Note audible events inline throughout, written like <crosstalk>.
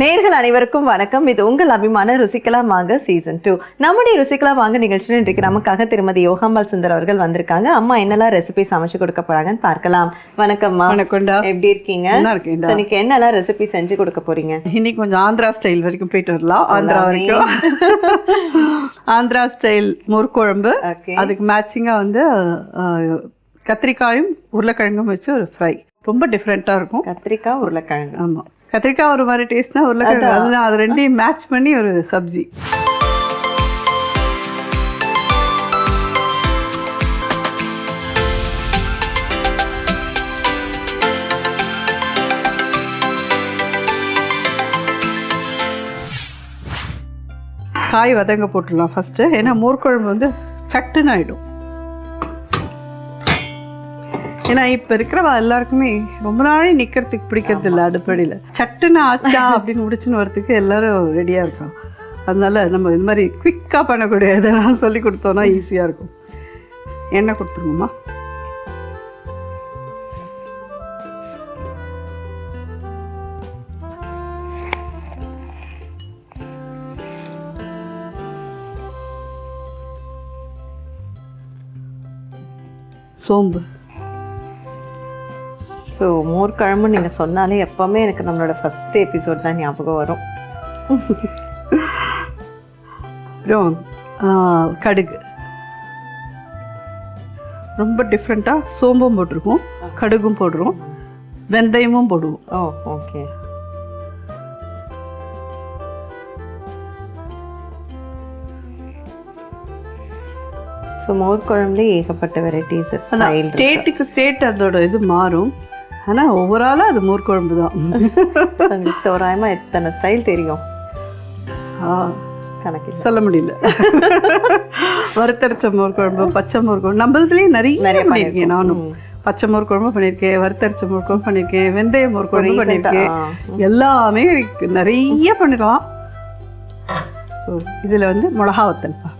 நேர்கள் அனைவருக்கும் வணக்கம். இது உங்கள் அபிமான ருசிக்கலாம் வாங்க சீசன் டூ நம்முடைய ருசிக்கலாம் வாங்க நிகழ்ச்சியில் இன்றைக்கு நமக்காக திருமதி யோகாம்பால் சுந்தர் அவர்கள் வந்திருக்காங்க. அம்மா என்னெல்லாம் ரெசிபி சமைச்சு கொடுக்க போறாங்கன்னு பார்க்கலாம். வணக்கம்மா. வணக்கம்டா எப்படி இருக்கீங்க? இன்னைக்கு என்னெல்லாம் ரெசிபி செஞ்சு கொடுக்க போறீங்க? இன்னைக்கு கொஞ்சம் ஆந்திரா ஸ்டைல் வரைக்கும் போயிட்டு வரலாம். ஆந்திரா வரைக்கும். <laughs> ஆந்திரா ஸ்டைல் முறுக்குழம்பு. அதுக்கு மேட்சிங்கா வந்து கத்திரிக்காயும் உருளைக்கிழங்கும் வச்சு ஒரு ஃப்ரை ரொம்ப டிஃப்ரெண்ட்டாக இருக்கும். கத்திரிக்காய் உருளைக்கிழங்கு. ஆமா. கத்திரிக்காய் ஒரு மாதிரி டேஸ்ட்னா உருளைக்கிழங்கு. அதுதான் அது ரெண்டையும் மேட்ச் பண்ணி ஒரு சப்ஜி. காய் வதங்க போட்டுடலாம் ஃபஸ்ட்டு ஏன்னா மோர்க்குழம்பு வந்து சட்டுன்னு ஆயிடும். ஏன்னா இப்போ இருக்கிறவ எல்லாருக்குமே ரொம்ப நாளே நிற்கிறதுக்கு பிடிக்கிறது இல்லை அடுப்படியில். சட்டுன்னு ஆச்சா அப்படின்னு முடிச்சுன்னு வரதுக்கு எல்லாரும் ரெடியாக இருக்கோம் அதனால நம்ம இது மாதிரி குவிக்காக பண்ணக்கூடிய இதெல்லாம் சொல்லி கொடுத்தோன்னா ஈஸியாக இருக்கும். எண்ணெய் கொடுத்துருங்கம்மா சோம்பு. ஸோ மோர் குழம்பு நீங்க சொன்னாலே எப்பவுமே எனக்கு நம்மளோட ஃபர்ஸ்ட் எபிசோட் தான் ஞாபகம் வரும். அப்புறம் கடுகு. ரொம்ப டிஃப்ரெண்ட்டாக சோம்பும் போட்டிருக்கோம் கடுகும் போடுறோம் வெந்தயமும் போடுவோம். ஓ ஓகே ஸோ மோர் குழம்புல ஏகப்பட்ட வெரைட்டிஸ் ஸ்டேட்டுக்கு ஸ்டேட் அதோட இது மாறும். ஆனால் ஓவராலாக அது மோர் குழம்பு தான் உங்களுக்கு தோராயமா எத்தனை ஸ்டைல் தெரியும்? ஆ, கணக்கில். சொல்ல முடியல. வறுத்தரைச்ச மோர் குழம்பு பச்சை மோர் குழம்பு. நம்மளதுலேயே நிறைய நிறைய பண்ணியிருக்கேன் நானும். பச்சை மோர் குழம்பு பண்ணியிருக்கேன் வறுத்தரைச்ச மோர் குழம்பு பண்ணியிருக்கேன் வெந்தய மோர் குழம்பு பண்ணியிருக்கேன். எல்லாமே. நிறைய பண்ணிடலாம். ஸோ இதில் வந்து மிளகா வத்தல்ப்பா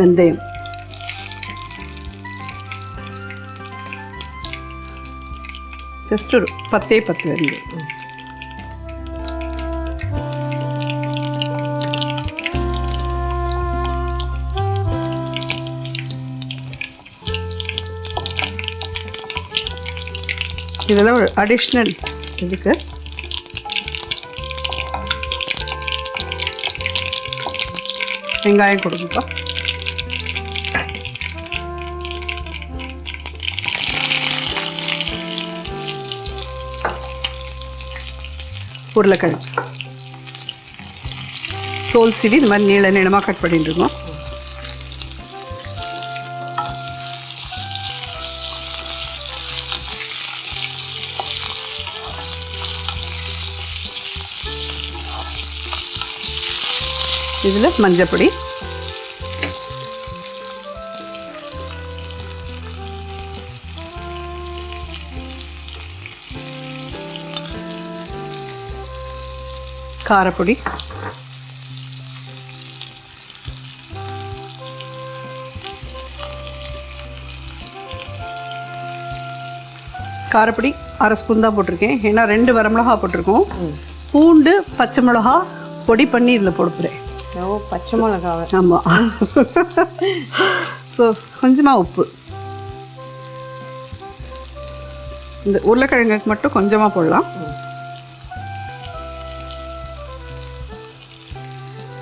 வெந்தயம் ஜஸ்ட் ஒரு பத்தே பத்து வெந்தயம் இதெல்லாம் ஒரு அடிஷ்னல் இதுக்கு. வெங்காயம் கொடுங்கப்பா உருளைக்கிழங்கு தோல் சீவி இந்த மாதிரி நீள நீளமாக கட் பண்ணிட்டு இருக்கோம் இதில் மஞ்சப்பொடி காரப்பொடி. காரப்பொடி அரை ஸ்பூன் தான் போட்டிருக்கேன். ஏன்னா ரெண்டு வரமிளகா போட்டிருக்கோம். பூண்டு பச்சை மிளகா பொடி பண்ணி இதில் போடுப்புறேன் ஓ பச்சை மிளகாவை. ஆமாம் ஸோ கொஞ்சமாக உப்பு. இந்த உருளைக்கிழங்குக்கு மட்டும் கொஞ்சமாக போடலாம்.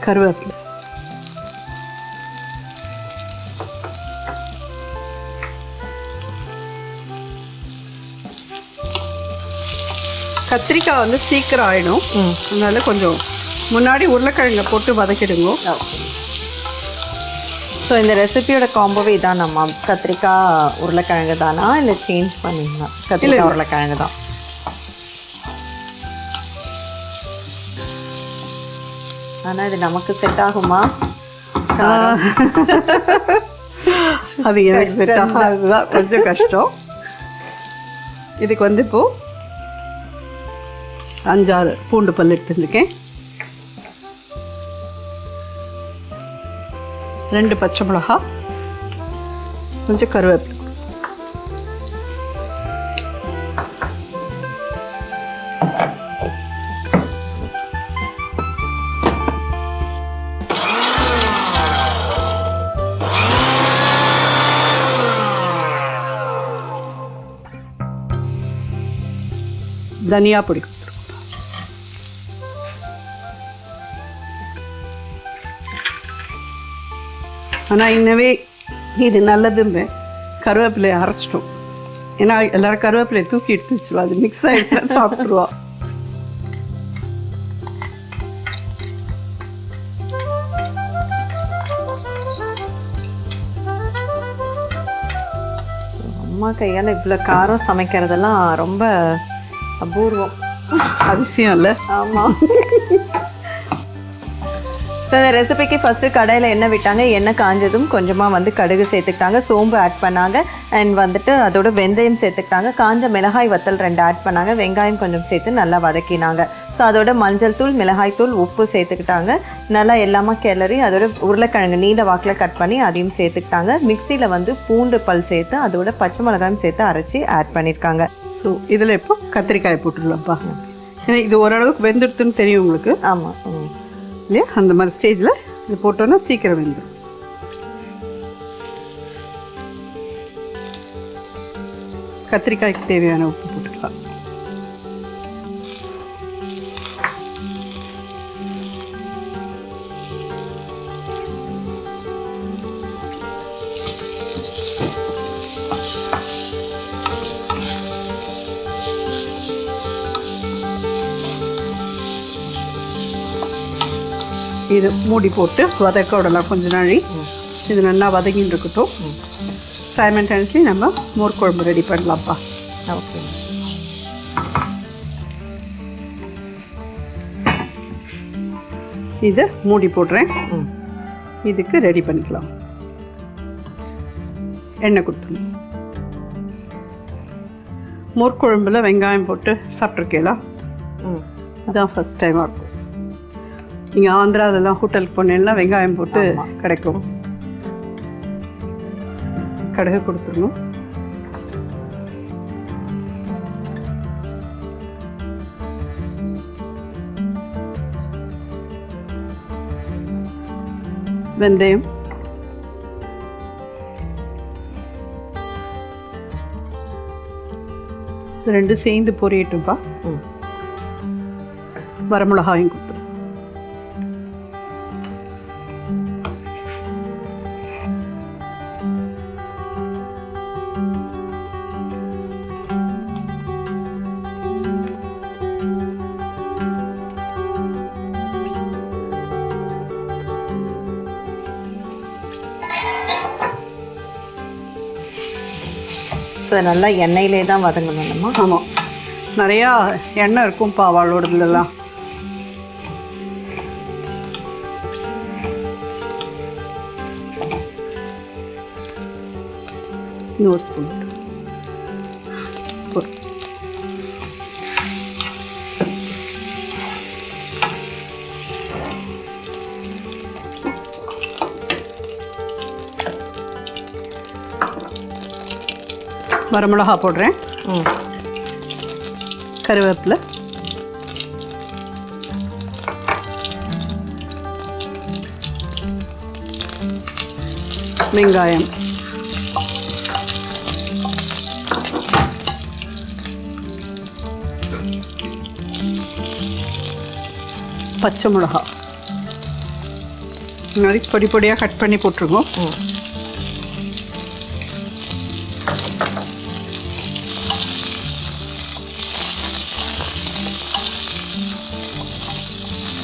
கருவேப்பிலை. கத்திரிக்காய் வந்து சீக்கிரம் ஆயிடும். ம். அதனால கொஞ்சம் முன்னாடி உருளைக்கிழங்கை போட்டு வதக்கிடுங்க. ஸோ இந்த ரெசிபியோட காம்போவே இதான் நம்ம கத்திரிக்காய் உருளைக்கிழங்கு தானா? இல்லை சேஞ்ச் பண்ணிங்களா கத்திரிக்காய் உருளைக்கிழங்கு தான். ஆனால் இது நமக்கு செட் ஆகுமா? அது எனக்கு செட் ஆகாதுதான் கொஞ்சம் கஷ்டம். இதுக்கு வந்து இப்போ அஞ்சாறு பூண்டு பல் எடுத்துருக்கேன் ரெண்டு பச்சை மிளகா கொஞ்சம் கருவேப்பிலை. தனியா பொடி. ஆனால் இன்னவே இது நல்லதுமே கருவேப்பிலையை அரைச்சிட்டோம். ஏன்னா எல்லாரும் கருவேப்பிலையை தூக்கி எடுத்து வச்சிருவா. அது மிக்ஸ் ஆகிட்டு சாப்பிட்ருவா அம்மா கையால் இவ்வளோ காரம் சமைக்கிறதெல்லாம் ரொம்ப அபூர்வம். அதிசயம் இல்லை? ஆமாம் ஸோ இந்த ரெசிபிக்கு ஃபஸ்ட்டு கடையில் எண்ணெய் விட்டாங்க எண்ணெய் காஞ்சதும் கொஞ்சமாக வந்து கடுகு சேர்த்துக்கிட்டாங்க சோம்பு ஆட் பண்ணாங்க அண்ட் வந்துட்டு அதோட வெந்தயம் சேர்த்துக்கிட்டாங்க காஞ்ச மிளகாய் வத்தல் ரெண்டு ஆட் பண்ணாங்க வெங்காயம் கொஞ்சம் சேர்த்து நல்லா வதக்கினாங்க. ஸோ அதோட மஞ்சள் தூள் மிளகாய் தூள் உப்பு சேர்த்துக்கிட்டாங்க. நல்லா எல்லாமே கிளறி அதோட உருளைக்கிழங்கு நீல வாக்கில் கட் பண்ணி அதையும் சேர்த்துக்கிட்டாங்க. மிக்சியில் வந்து பூண்டு பல் சேர்த்து அதோட பச்சை மிளகாயும் சேர்த்து அரைச்சி ஆட் பண்ணியிருக்காங்க ஸோ இதில் இப்போ கத்திரிக்காயை போட்டுடலாம்ப்பா. ஏன்னா இது ஓரளவுக்கு வெந்துடுதுன்னு தெரியும் உங்களுக்கு. ஆமாம் இல்லையா? அந்த மாதிரி ஸ்டேஜில் இது போட்டோன்னா சீக்கிரம் வெந்துடும். கத்திரிக்காய்க்கு தேவையான உப்பு போட்டுக்கலாம். இது மூடி போட்டு வதக்க விடலாம் கொஞ்ச நாளி. இது நல்லா வதங்கின்னு இருக்கட்டும். சைமல்டேனியஸ்லி நம்ம மோர் குழம்பு ரெடி பண்ணலாம்ப்பா. ஓகே. இதை மூடி போடுறேன். இதுக்கு ரெடி பண்ணிக்கலாம். எண்ணெய் கொடுத்துருணும் மோர் குழம்புல வெங்காயம் போட்டு சாப்பிட்ருக்கீங்களா ம். இதுதான் ஃபர்ஸ்ட் டைமாக இருக்கும். நீங்கள் ஆந்திராதெல்லாம் ஹோட்டலுக்கு போனீங்கன்னா வெங்காயம் போட்டு. கிடைக்கும் கடுகு கொடுத்துருணும் வெந்தயம். ரெண்டும் சேர்ந்து பொரியட்டும்ப்பா ம். வரமிளகாயும் ஸோ நல்லா எண்ணெயிலே தான் வதங்கணும் நம்ம. ஆமாம் நிறையா எண்ணெய் இருக்கும்ப்பா அவளோடதுலலாம் இன்னொரு ஸ்பூன். வரமிளகா போடுறேன். கருவேப்பிலை. வெங்காயம். பச்சை மிளகா. இந்த மாதிரி பொடி பொடியாக கட் பண்ணி போட்டுருங்க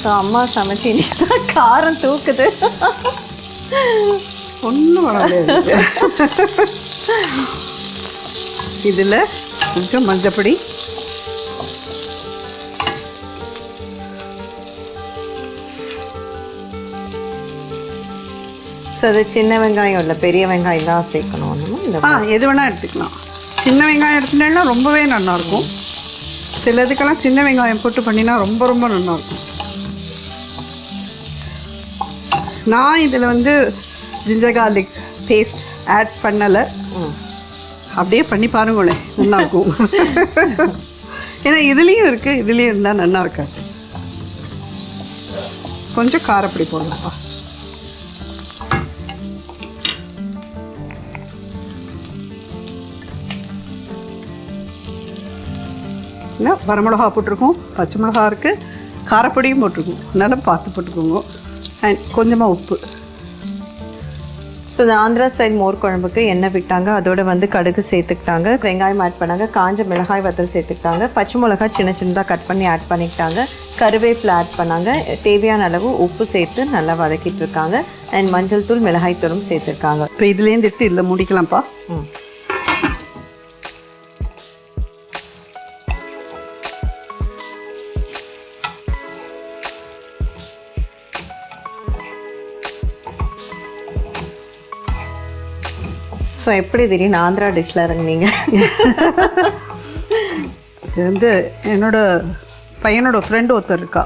ஸோ அம்மா சமைச்சு காரம் தூக்குது. ஒன்றும் இதில் கொஞ்சம் மஞ்சப்பொடி. ஸோ அது சின்ன வெங்காயம் இல்லை பெரிய வெங்காயம் தான் சேர்க்கணும். ஆ எது வேணால் எடுத்துக்கலாம். சின்ன வெங்காயம் எடுத்துட்டேன்னா ரொம்பவே நல்லாயிருக்கும். சிலதுக்கெல்லாம் சின்ன வெங்காயம் போட்டு பண்ணினா ரொம்ப ரொம்ப நல்லாயிருக்கும். நான் இதில் வந்து ஜிஞ்சர் கார்லிக் பேஸ்ட் ஆட் பண்ணலை. அப்படியே பண்ணி பாருங்களேன் நல்லாயிருக்கும் <laughs> ஏன்னா இதுலேயும் இருக்குது இதுலேயும் இருந்தால் நல்லா இருக்காது. கொஞ்சம் காரப்பொடி போடலாம்ப்பா வரமிளகா போட்டிருக்கோம் பச்சை மிளகா இருக்குது காரப்பொடியும் போட்டிருக்கோம். அதனால பார்த்து போட்டுக்கோங்க. அண்ட் கொஞ்சமாக உப்பு. ஸோ இந்த ஆந்திரா ஸ்டைல் மோர் குழம்புக்கு எண்ணெய் விட்டாங்க. அதோட வந்து கடுகு சேர்த்துக்கிட்டாங்க. வெங்காயம் ஆட் பண்ணாங்க. காஞ்ச மிளகாய் வத்தல் சேர்த்துக்கிட்டாங்க. பச்சை மிளகாய் சின்ன சின்னதாக கட் பண்ணி ஆட் பண்ணிக்கிட்டாங்க. கருவேப்பிலை ஆட் பண்ணாங்க. தேவையான அளவு உப்பு சேர்த்து நல்லா வதக்கிட்டு இருக்காங்க. அண்ட் மஞ்சள் தூள் மிளகாய் தூளும் சேர்த்துருக்காங்க. இப்போ இதுலேருந்து எடுத்து இதில் முடிக்கலாம்ப்பா. ம். ஸோ எப்படி திடீர்னு ஆந்திரா டிஷ்ல இறங்குனீங்க? இது வந்து என்னோட பையனோட ஃப்ரெண்டு ஒருத்தர் இருக்கா.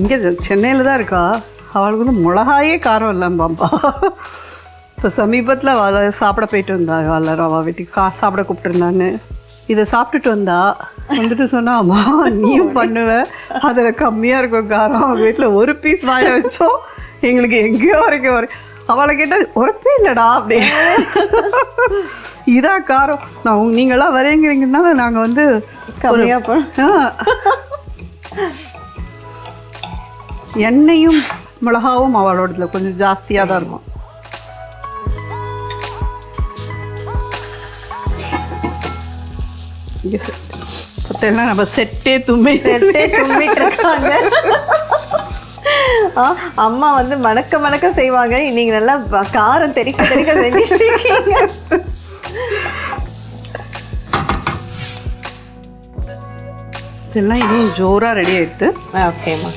இங்கே சென்னையில் தான் இருக்கா. அவளுக்கு வந்து மிளகாயே காரம் இல்லைம்பாம்பா. இப்போ சமீபத்தில் அவளை சாப்பிட போயிட்டு வந்தா எல்லாரும் அவள் வீட்டுக்கு கா சாப்பிட கூப்பிட்டுருந்தான்னு இதை சாப்பிட்டுட்டு வந்தா வந்துட்டு சொன்னா அம்மா நீயும் பண்ணுவ. அதில் கம்மியாக இருக்கும் காரம். அவங்க வீட்டில் ஒரு பீஸ் வாய வச்சோம். எங்களுக்கு எங்கேயோ வரைக்கும் வரை அவளை கேட்டால் உரப்பே இல்லைடா அப்படி இதா காரம் நான் நீங்களாம் வரேங்கிறீங்கன்னா நாங்கள் வந்து. எண்ணெயும் மிளகாவும் அவளோடதுல கொஞ்சம் ஜாஸ்தியாக தான் இருக்கும். பார்த்தீங்கன்னா நம்ம செட்டே தும்மை செட்டே தும்மிட்டு இருக்காங்க. அம்மா வந்து மணக்க மணக்க செய்வாங்க. நீங்க நல்லா காரம் தெறிக்க தெறிக்க செஞ்சுட்டு இருக்கீங்க இதெல்லாம் இன்னும் ஜோராக ரெடி ஆயிடுது ஓகேம்மா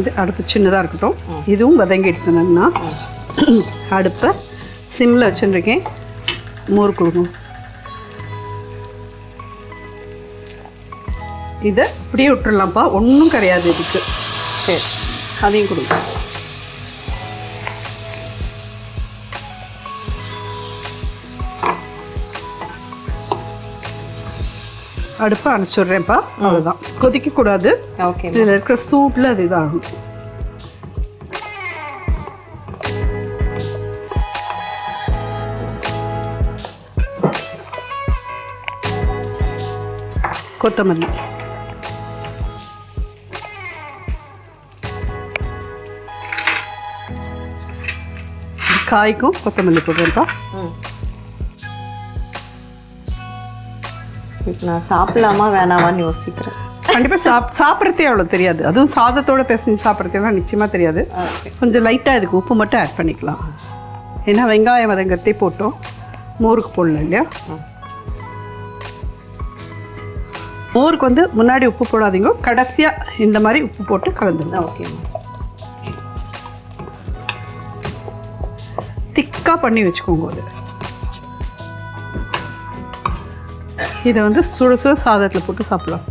இது அடுப்பு சின்னதாக இருக்கட்டும். இதுவும் வதங்கி எடுத்துனோம்னா அடுப்பை சிம்மில் வச்சுருக்கேன். மோர் கொடுக்கும் இதை அப்படியே விட்டுறலாம்ப்பா. ஒன்றும் கிடையாது இதுக்கு. சரி அதையும் கொடுங்க. அடுப்பை அணைச்சிடுறேன்ப்பா. அவ்வளோதான் கொதிக்கக்கூடாது. ஓகே இதில் இருக்கிற சூட்டில் அது இதாகும். கொத்தமல்லி. காய்க்கும். கொத்தமல்லி போடுறேன்ப்பா ம். இப்போ நான் சாப்பிடலாமா வேணாமான்னு யோசிக்கிறேன். கண்டிப்பாக சாப் சாப்பிட்றதே அவ்வளோ தெரியாது. அதுவும் சாதத்தோட பிசைஞ்சு சாப்பிட்றதுலாம் நிச்சயமாக தெரியாது. கொஞ்சம் லைட்டாக இதுக்கு உப்பு மட்டும் ஆட் பண்ணிக்கலாம். ஏன்னா வெங்காயம் வதங்கத்தே போட்டோம். மோருக்கு போடல இல்லையா? மோருக்கு வந்து முன்னாடி உப்பு போடாதீங்க. கடைசியாக இந்த மாதிரி உப்பு போட்டு கலந்துருங்க. ஓகேம்மா திக்காக பண்ணி வச்சுக்கோங்க அது. இதை வந்து சுட சுட சாதத்தில் போட்டு சாப்பிடலாம்.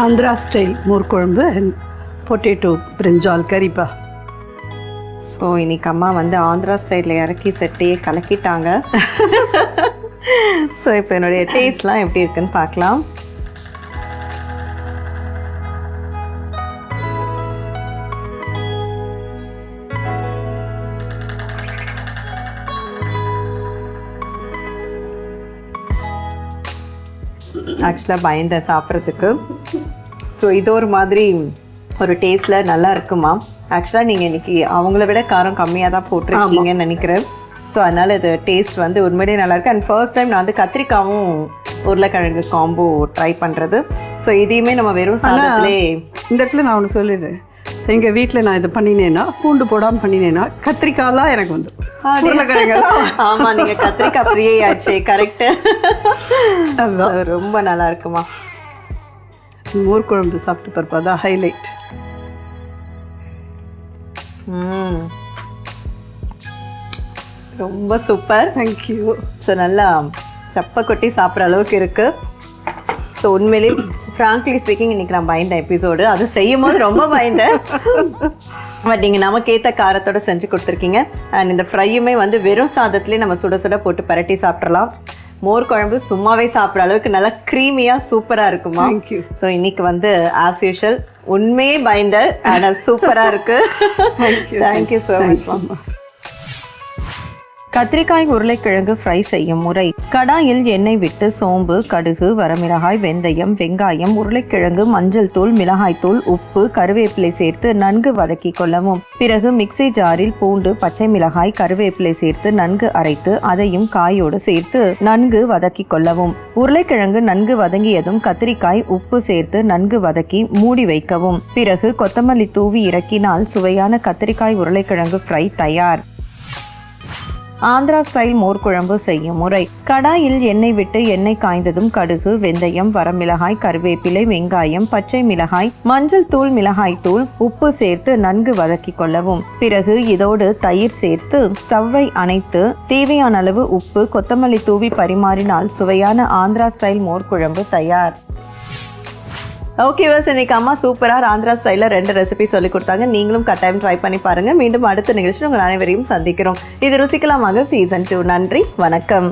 ஆந்திரா ஸ்டைல் மோர் குழம்பு அண்ட் பொட்டேட்டோ பிரிஞ்சால் கறிப்பா ஸோ இன்னைக்கு அம்மா வந்து ஆந்திரா ஸ்டைலில் இறக்கி செட்டையே கலக்கிட்டாங்க. <laughs> ஸோ இப்போ என்னுடைய டேஸ்ட்லாம் எப்படி இருக்குன்னு பார்க்கலாம். ஆக்சுவலாக பயந்தேன் சாப்பிட்றதுக்கு. ஸோ இது ஒரு மாதிரி ஒரு டேஸ்ட்டில் நல்லா இருக்குமா? ஆக்சுவலாக நீங்கள் இன்னைக்கு அவங்கள விட காரம் கம்மியாக தான் போட்டிருக்கீங்கன்னு நினைக்கிறேன். ஸோ அதனால் இது டேஸ்ட் வந்து உண்மையிலேயே நல்லா இருக்கு. அண்ட் ஃபர்ஸ்ட் டைம் நான் வந்து கத்திரிக்காவும் உருளைக்கிழங்கு காம்போ ட்ரை பண்ணுறது ஸோ இதையுமே நம்ம வெறும் சாதத்திலே இந்த இடத்துல நான் ஒன்று சொல்லிடுறேன். எங்கள் வீட்டில் நான் இதை பண்ணினேன்னா பூண்டு போடாமல் பண்ணினேன்னா கத்திரிக்காய்லாம் எனக்கு வந்து. உருளைக்கிழங்கெல்லாம் ஆமா நீங்க கத்திரிக்காய் ஃப்ரீயே ஆச்சு கரெக்ட் ரொம்ப நல்லா இருக்குமா? மோர் குழம்பு சாப்பிட்டு பார்ப்பா அதான் ஹைலைட் ரொம்ப சூப்பர் தேங்க்யூ ஸோ நல்லா சப்பை கொட்டி சாப்பிட்ற அளவுக்கு இருக்கு. ஸோ உண்மையிலே ஃப்ராங்க்லி ஸ்பீக்கிங் இன்னைக்கு நான் பயந்தேன் எபிசோடு அது செய்யும் போது ரொம்ப பயந்தேன் பட் நீங்கள் நமக்கேற்ற காரத்தோட செஞ்சு கொடுத்துருக்கீங்க. அண்ட் இந்த ஃப்ரையுமே வந்து வெறும் சாதத்துலேயே நம்ம சுட சுட போட்டு பரட்டி சாப்பிட்றலாம் மோர் குழம்பு சும்மாவே சாப்பிட்ற அளவுக்கு நல்லா க்ரீமியாக சூப்பராக இருக்குமா? ஸோ இன்னைக்கு வந்து ஆஸ் யூஷுவல் உண்மையே பயந்த ஆனால் சூப்பராக இருக்கு. தேங்க்யூ ஸோ மச் கத்திரிக்காய் உருளைக்கிழங்கு ஃப்ரை செய்யும் முறை. கடாயில் எண்ணெய் விட்டு சோம்பு கடுகு வரமிளகாய் வெந்தயம் வெங்காயம் உருளைக்கிழங்கு மஞ்சள் தூள் மிளகாய் தூள் உப்பு கருவேப்பிலை சேர்த்து நன்கு வதக்கி கொள்ளவும். பிறகு மிக்ஸி ஜாரில் பூண்டு பச்சை மிளகாய் கருவேப்பிலை சேர்த்து நன்கு அரைத்து அதையும் காயோடு சேர்த்து நன்கு வதக்கி கொள்ளவும். உருளைக்கிழங்கு நன்கு வதங்கியதும் கத்திரிக்காய் உப்பு சேர்த்து நன்கு வதக்கி மூடி வைக்கவும். பிறகு கொத்தமல்லி தூவி இறக்கினால் சுவையான கத்திரிக்காய் உருளைக்கிழங்கு ஃப்ரை தயார். ஆந்திரா ஸ்டைல் மோர் குழம்பு செய்யும் முறை. கடாயில் எண்ணெய் விட்டு எண்ணெய் காய்ந்ததும் கடுகு வெந்தயம் வரமிளகாய் கருவேப்பிலை வெங்காயம் பச்சை மிளகாய் மஞ்சள் தூள் மிளகாய் தூள் உப்பு சேர்த்து நன்கு வதக்கி கொள்ளவும். பிறகு இதோடு தயிர் சேர்த்து ஸ்டவ்வை அணைத்து தேவையான அளவு உப்பு கொத்தமல்லி தூவி பரிமாறினால் சுவையான ஆந்திரா ஸ்டைல் மோர் குழம்பு தயார். ஓகே வாஸ் இன்னைக்கு அம்மா சூப்பராக ஆந்திரா ஸ்டைலில் ரெண்டு ரெசிபி சொல்லி கொடுத்தாங்க. நீங்களும் கட்டாயம் ட்ரை பண்ணி பாருங்கள் மீண்டும் அடுத்த நிகழ்ச்சி உங்கள் அனைவரையும் சந்திக்கிறோம். இது ருசிக்கலாமாக சீசன் டூ நன்றி வணக்கம்.